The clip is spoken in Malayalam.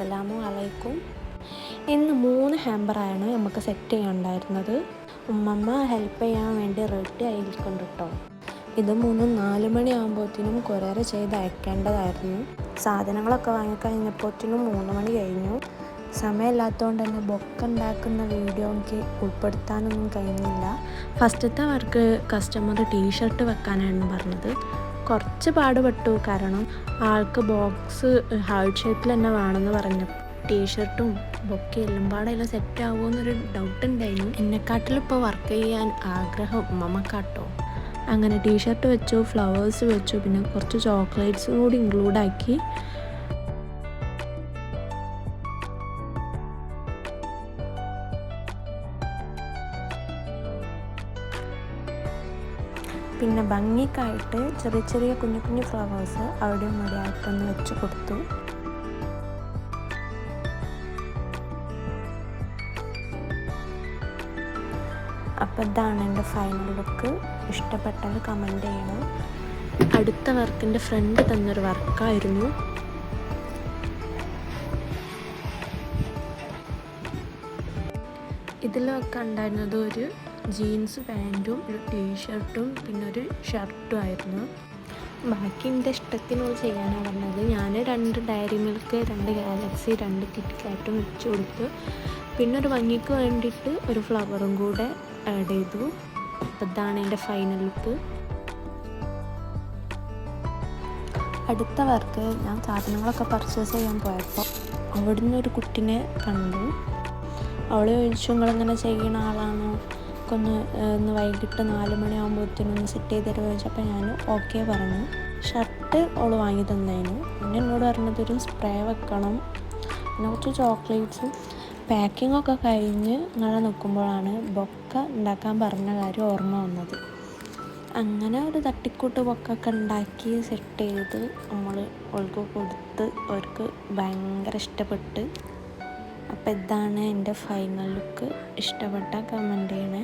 അസ്സലാമു അലൈക്കും ഇന്ന് മൂന്ന് ഹാമ്പറാണ് നമുക്ക് സെറ്റ് ചെയ്യാനുണ്ടായിരുന്നത്. ഉമ്മമ്മ ഹെൽപ്പ് ചെയ്യാൻ വേണ്ടി റെഡി ആയിരിക്കുന്നുണ്ട് കേട്ടോ ഇത് മൂന്നും നാല് മണിയാകുമ്പോഴത്തേനും കുറേറെ ചെയ്ത് അയക്കേണ്ടതായിരുന്നു. സാധനങ്ങളൊക്കെ വാങ്ങിക്കഴിഞ്ഞപ്പോഴത്തേനും മൂന്ന് മണി കഴിഞ്ഞു. സമയമില്ലാത്തതുകൊണ്ട് തന്നെ ബൊക്ക ഉണ്ടാക്കുന്ന വീഡിയോ എനിക്ക് ഉൾപ്പെടുത്താനൊന്നും കഴിഞ്ഞില്ല. ഫസ്റ്റത്തെ അവർക്ക് കസ്റ്റമർ ടീഷർട്ട് വെക്കാനാണ് പറഞ്ഞത്. കുറച്ച് പാടുപെട്ടു. കാരണം ആൾക്ക് ബോക്സ് ഹാർട്ട് ഷേപ്പിൽ തന്നെ വേണമെന്ന് പറഞ്ഞു. ടീഷർട്ടും ബൊക്കെ എല്ലാം പാടെല്ലാം സെറ്റ് ആവുമോ എന്നൊരു ഡൗട്ട് ഉണ്ടായിരുന്നു എന്നെക്കാട്ടിലിപ്പോൾ വർക്ക് ചെയ്യാൻ ആഗ്രഹം ഉമ്മമ്മക്കാട്ടോ. അങ്ങനെ ടീഷർട്ട് വെച്ചു ഫ്ലവേഴ്സ് വെച്ചു പിന്നെ കുറച്ച് ചോക്ലേറ്റ്സും കൂടി ഇൻക്ലൂഡ് പിന്നെ ഭംഗിക്കായിട്ട് ചെറിയ ചെറിയ കുഞ്ഞു കുഞ്ഞു ഫ്ലവേഴ്സ് അവിടെയും ഇവിടെയായിട്ടൊന്ന് വെച്ച് കൊടുത്തു. അപ്പോൾ ഇതാണ് എന്റെ ഫൈനൽ ലുക്ക് ഇഷ്ടപ്പെട്ടാൽ കമന്റ് ചെയ്യണം. അടുത്ത വർക്കിന്റെ ഫ്രണ്ട് തന്നൊരു വർക്കായിരുന്നു ഇതിലൊക്കെ ഉണ്ടായിരുന്നത് ഒരു ജീൻസ് പാന്റും ഒരു ടീഷർട്ടും പിന്നെ ഒരു ഷർട്ടും ആയിരുന്നു. ബാക്കി എന്റെ ഇഷ്ടത്തിനോട് ചെയ്യാനാണ് പറഞ്ഞത്. ഞാൻ രണ്ട് ഡയറി മിൽക്ക് രണ്ട് ഗാലക്സി രണ്ട് കിറ്റ് കാറ്റും വെച്ച് കൊടുത്തു പിന്നെ ഒരു ഭംഗിക്ക് വേണ്ടിയിട്ട് ഒരു ഫ്ലവറും കൂടെ ആഡ് ചെയ്തു. അപ്പോൾ ഇതാണ് എന്റെ ഫൈനൽ ലുക്ക് അടുത്ത വർക്ക് ഞാൻ സാധനങ്ങളൊക്കെ പർച്ചേസ് ചെയ്യാൻ പോയപ്പോൾ അവിടുന്ന് ഒരു കുട്ടിനെ കണ്ടു. അവളെ ചോദിച്ചു നിങ്ങളിങ്ങനെ ചെയ്യുന്ന ആളാണോ? ഒക്കെ ഇന്ന് വൈകിട്ട് നാല് മണിയാകുമ്പോഴത്തേനും ഒന്ന് സെറ്റ് ചെയ്ത് തരുമോ ചോദിച്ചപ്പോൾ ഞാൻ ഓക്കെ പറഞ്ഞു. ഷർട്ട് അവൾ വാങ്ങി തന്നതിന് പിന്നെ എന്നോട് പറഞ്ഞത് ഒരു സ്പ്രേ വെക്കണം. പിന്നെ കുറച്ച് ചോക്ലേറ്റ്സും പാക്കിംഗ് ഒക്കെ കഴിഞ്ഞ് ഇങ്ങനെ നിൽക്കുമ്പോഴാണ് ബൊക്ക ഉണ്ടാക്കാൻ പറഞ്ഞ കാര്യം ഓർമ്മ വന്നത്. അങ്ങനെ ഒരു തട്ടിക്കൂട്ട് പൊക്കൊക്കെ ഉണ്ടാക്കി സെറ്റ് ചെയ്ത് നമ്മൾ ഓൾക്ക് കൊടുത്ത് അവർക്ക് ഭയങ്കര ഇഷ്ടപ്പെട്ട്. അപ്പോൾ ഇതാണ് എന്റെ ഫൈനൽ ലുക്ക് ഇഷ്ടപ്പെട്ട കമന്റ് ചെയ്യണേ